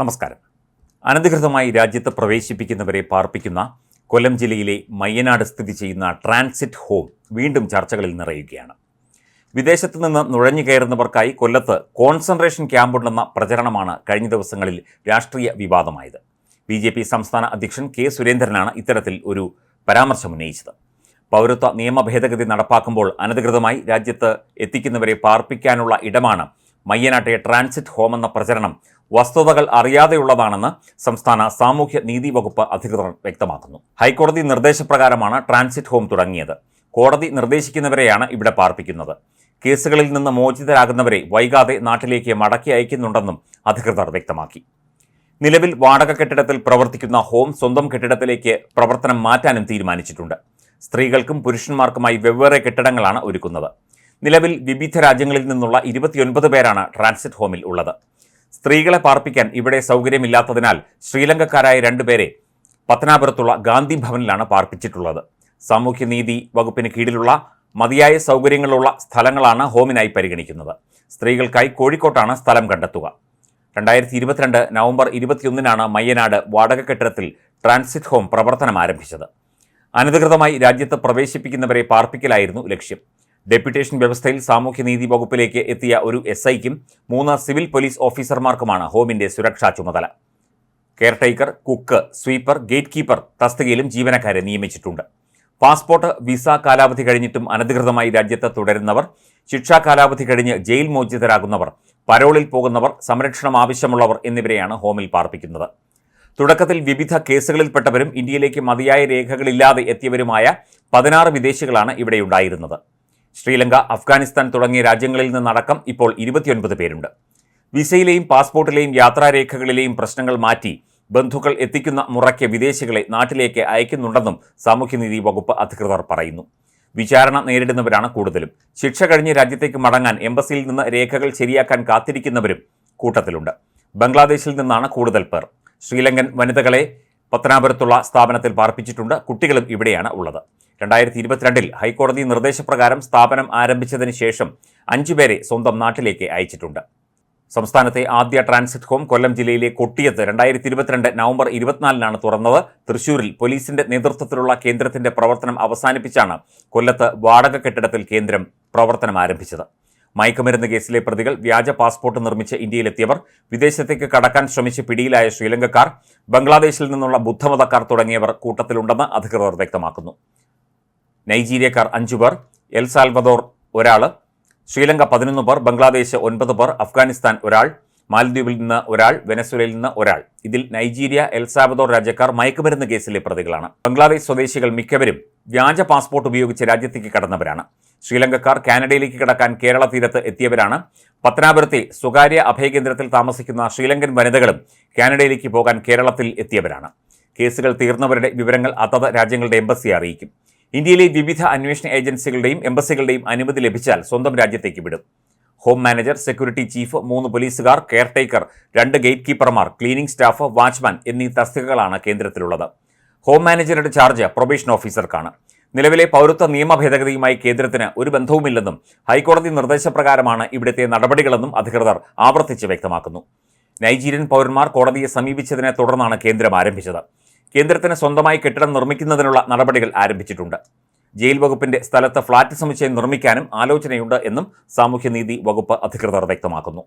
നമസ്കാരം. അനധികൃതമായി രാജ്യത്ത് പ്രവേശിപ്പിക്കുന്നവരെ പാർപ്പിക്കുന്ന കൊല്ലം ജില്ലയിലെ മയ്യനാട് സ്ഥിതി ചെയ്യുന്ന ട്രാൻസിറ്റ് ഹോം വീണ്ടും ചർച്ചകളിൽ നിറയുകയാണ്. വിദേശത്ത് നിന്ന് നുഴഞ്ഞു കയറുന്നവർക്കായി കൊല്ലത്ത് കോൺസെൻട്രേഷൻ ക്യാമ്പുണ്ടെന്ന പ്രചരണമാണ് കഴിഞ്ഞ ദിവസങ്ങളിൽ രാഷ്ട്രീയ വിവാദമായത്. ബി ജെ പി സംസ്ഥാന അധ്യക്ഷൻ കെ സുരേന്ദ്രനാണ് ഇത്തരത്തിൽ ഒരു പരാമർശം ഉന്നയിച്ചത്. പൗരത്വ നിയമ ഭേദഗതി നടപ്പാക്കുമ്പോൾ അനധികൃതമായി രാജ്യത്ത് എത്തിക്കുന്നവരെ പാർപ്പിക്കാനുള്ള ഇടമാണ് മയ്യനാട്ടെ ട്രാൻസിറ്റ് ഹോം എന്ന പ്രചരണം വസ്തുതകൾ അറിയാതെയുള്ളതാണെന്ന് സംസ്ഥാന സാമൂഹ്യ നീതി വകുപ്പ് അധികൃതർ വ്യക്തമാക്കുന്നു. ഹൈക്കോടതി നിർദ്ദേശപ്രകാരമാണ് ട്രാൻസിറ്റ് ഹോം തുടങ്ങിയത്. കോടതി നിർദ്ദേശിക്കുന്നവരെയാണ് ഇവിടെ പാർപ്പിക്കുന്നത്. കേസുകളിൽ നിന്ന് മോചിതരാകുന്നവരെ വൈകാതെ നാട്ടിലേക്ക് മടക്കി അയക്കുന്നുണ്ടെന്നും അധികൃതർ വ്യക്തമാക്കി. നിലവിൽ വാടക കെട്ടിടത്തിൽ പ്രവർത്തിക്കുന്ന ഹോം സ്വന്തം കെട്ടിടത്തിലേക്ക് പ്രവർത്തനം മാറ്റാനും തീരുമാനിച്ചിട്ടുണ്ട്. സ്ത്രീകൾക്കും പുരുഷന്മാർക്കുമായി വെവ്വേറെ കെട്ടിടങ്ങളാണ് ഒരുക്കുന്നത്. നിലവിൽ വിവിധ രാജ്യങ്ങളിൽ നിന്നുള്ള ഇരുപത്തിയൊൻപത് പേരാണ് ട്രാൻസിറ്റ് ഹോമിൽ ഉള്ളത്. സ്ത്രീകളെ പാർപ്പിക്കാൻ ഇവിടെ സൗകര്യമില്ലാത്തതിനാൽ ശ്രീലങ്കക്കാരായ രണ്ടുപേരെ പത്തനാപുരത്തുള്ള ഗാന്ധി ഭവനിലാണ് പാർപ്പിച്ചിട്ടുള്ളത്. സാമൂഹ്യനീതി വകുപ്പിന് കീഴിലുള്ള മതിയായ സൗകര്യങ്ങളുള്ള സ്ഥലങ്ങളാണ് ഹോമിനായി പരിഗണിക്കുന്നത്. സ്ത്രീകൾക്കായി കോഴിക്കോട്ടാണ് സ്ഥലം കണ്ടെത്തുക. രണ്ടായിരത്തി ഇരുപത്തിരണ്ട് നവംബർ ഇരുപത്തിയൊന്നിനാണ് മയ്യനാട് വാടക കെട്ടിടത്തിൽ ട്രാൻസിറ്റ് ഹോം പ്രവർത്തനം ആരംഭിച്ചത്. അനധികൃതമായി രാജ്യത്ത് പ്രവേശിപ്പിക്കുന്നവരെ പാർപ്പിക്കലായിരുന്നു ലക്ഷ്യം. ഡെപ്യൂട്ടേഷൻ വ്യവസ്ഥയിൽ സാമൂഹ്യനീതി വകുപ്പിലേക്ക് എത്തിയ ഒരു എസ് ഐക്കും മൂന്ന് സിവിൽ പോലീസ് ഓഫീസർമാർക്കുമാണ് ഹോമിന്റെ സുരക്ഷാ ചുമതല. Caretaker cook sweeper gate keeper തസ്തികയിലും ജീവനക്കാരെ നിയമിച്ചിട്ടുണ്ട്. പാസ്പോർട്ട് വിസ കാലാവധി കഴിഞ്ഞിട്ടും അനധികൃതമായി രാജ്യത്ത് തുടരുന്നവർ ശിക്ഷാ കാലാവധി കഴിഞ്ഞ് ജയിൽ മോചിതരാകുന്നവർ പരോളിൽ പോകുന്നവർ സംരക്ഷണം ആവശ്യമുള്ളവർ എന്നിവരെയാണ് ഹോമിൽ പാർപ്പിക്കുന്നത്. തുടക്കത്തിൽ വിവിധ കേസുകളിൽപ്പെട്ടവരും ഇന്ത്യയിലേക്ക് മതിയായ രേഖകളില്ലാതെ എത്തിയവരുമായ പതിനാറ് വിദേശികളാണ് ഇവിടെയുണ്ടായിരുന്നത്. ശ്രീലങ്ക അഫ്ഗാനിസ്ഥാൻ തുടങ്ങിയ രാജ്യങ്ങളിൽ നിന്നടക്കം ഇപ്പോൾ ഇരുപത്തിയൊൻപത് പേരുണ്ട്. വിസയിലെയും പാസ്പോർട്ടിലെയും യാത്രാരേഖകളിലെയും പ്രശ്നങ്ങൾ മാറ്റി ബന്ധുക്കൾ എത്തിക്കുന്ന മുറയ്ക്ക് വിദേശികളെ നാട്ടിലേക്ക് അയക്കുന്നുണ്ടെന്നും സാമൂഹ്യനീതി വകുപ്പ് അധികൃതർ പറയുന്നു. വിചാരണ നേരിടുന്നവരാണ് കൂടുതലും. ശിക്ഷ കഴിഞ്ഞ് രാജ്യത്തേക്ക് മടങ്ങാൻ എംബസിയിൽ നിന്ന് രേഖകൾ ശരിയാക്കാൻ കാത്തിരിക്കുന്നവരും കൂട്ടത്തിലുണ്ട്. ബംഗ്ലാദേശിൽ നിന്നാണ് കൂടുതൽ പേർ. ശ്രീലങ്കൻ വനിതകളെ പത്തനാപുരത്തുള്ള സ്ഥാപനത്തിൽ പാർപ്പിച്ചിട്ടുണ്ട്. കുട്ടികളും ഇവിടെയാണ് ഉള്ളത്. രണ്ടായിരത്തി ഇരുപത്തിരണ്ടിൽ ഹൈക്കോടതി നിർദ്ദേശപ്രകാരം സ്ഥാപനം ആരംഭിച്ചതിന് ശേഷം അഞ്ചുപേരെ സ്വന്തം നാട്ടിലേക്ക് അയച്ചിട്ടുണ്ട്. സംസ്ഥാനത്തെ ആദ്യ ട്രാൻസിറ്റ് ഹോം കൊല്ലം ജില്ലയിലെ കൊട്ടിയത്ത് രണ്ടായിരത്തി ഇരുപത്തിരണ്ട് നവംബർ ഇരുപത്തിനാലിനാണ് തുറന്നത്. തൃശൂരിൽ പോലീസിന്റെ നേതൃത്വത്തിലുള്ള കേന്ദ്രത്തിന്റെ പ്രവർത്തനം അവസാനിപ്പിച്ചാണ് കൊല്ലത്ത് വാടക കെട്ടിടത്തിൽ കേന്ദ്രം പ്രവർത്തനം ആരംഭിച്ചത്. മയക്കുമരുന്ന് കേസിലെ പ്രതികൾ വ്യാജ പാസ്പോർട്ട് നിർമ്മിച്ച് ഇന്ത്യയിലെത്തിയവർ വിദേശത്തേക്ക് കടക്കാൻ ശ്രമിച്ച് പിടിയിലായ ശ്രീലങ്കക്കാർ ബംഗ്ലാദേശിൽ നിന്നുള്ള ബുദ്ധമതക്കാർ തുടങ്ങിയവർ കൂട്ടത്തിലുണ്ടെന്ന് അധികൃതർ വ്യക്തമാക്കുന്നു. നൈജീരിയക്കാർ അഞ്ചു പേർ എൽ സാൽവദോർ ഒരാൾ ശ്രീലങ്ക പതിനൊന്ന് പേർ ബംഗ്ലാദേശ് ഒൻപത് പേർ അഫ്ഗാനിസ്ഥാൻ ഒരാൾ മാലദ്വീപിൽ നിന്ന് ഒരാൾ വെനസ്വലയിൽ നിന്ന് ഒരാൾ. ഇതിൽ നൈജീരിയ എൽ സാബദോർ രാജ്യക്കാർ മയക്കുമരുന്ന് കേസിലെ പ്രതികളാണ്. ബംഗ്ലാദേശ് സ്വദേശികൾ മിക്കവരും വ്യാജ പാസ്പോർട്ട് ഉപയോഗിച്ച് രാജ്യത്തേക്ക് കടന്നവരാണ്. ശ്രീലങ്കക്കാർ കാനഡയിലേക്ക് കടക്കാൻ കേരള തീരത്ത് എത്തിയവരാണ്. പത്തനാപുരത്തെ സ്വകാര്യ അഭയകേന്ദ്രത്തിൽ താമസിക്കുന്ന ശ്രീലങ്കൻ വനിതകളും കാനഡയിലേക്ക് പോകാൻ കേരളത്തിൽ എത്തിയവരാണ്. കേസുകൾ തീർന്നവരുടെ വിവരങ്ങൾ അതത് രാജ്യങ്ങളുടെ എംബസിയെ അറിയിക്കും. ഇന്ത്യയിലെ വിവിധ അന്വേഷണ ഏജൻസികളുടെയും എംബസികളുടെയും അനുമതി ലഭിച്ചാൽ സ്വന്തം രാജ്യത്തേക്ക് വിടും. ഹോം മാനേജർ സെക്യൂരിറ്റി ചീഫ് മൂന്ന് പോലീസുകാർ കെയർടേക്കർ രണ്ട് ഗേറ്റ് കീപ്പർമാർ ക്ലീനിംഗ് സ്റ്റാഫ് വാച്ച്മാൻ എന്നീ തസ്തികകളാണ് കേന്ദ്രത്തിലുള്ളത്. ഹോം മാനേജറുടെ ചാർജ് പ്രൊബേഷൻ ഓഫീസർക്കാണ്. നിലവിലെ പൗരത്വ നിയമ ഭേദഗതിയുമായി കേന്ദ്രത്തിന് ഒരു ബന്ധവുമില്ലെന്നും ഹൈക്കോടതി നിർദ്ദേശപ്രകാരമാണ് ഇവിടുത്തെ നടപടികളെന്നും അധികൃതർ ആവർത്തിച്ച് വ്യക്തമാക്കുന്നു. നൈജീരിയൻ പൗരന്മാർ കോടതിയെ സമീപിച്ചതിനെ തുടർന്നാണ് കേന്ദ്രം ആരംഭിച്ചത്. കേന്ദ്രത്തിന് സ്വന്തമായി കെട്ടിടം നിർമ്മിക്കുന്നതിനുള്ള നടപടികൾ ആരംഭിച്ചിട്ടുണ്ട്. ജയിൽ വകുപ്പിന്റെ സ്ഥലത്ത് ഫ്ളാറ്റ് സമുച്ചയം നിർമ്മിക്കാനും ആലോചനയുണ്ട് എന്നും സാമൂഹ്യനീതി വകുപ്പ് അധികൃതർ വ്യക്തമാക്കുന്നു.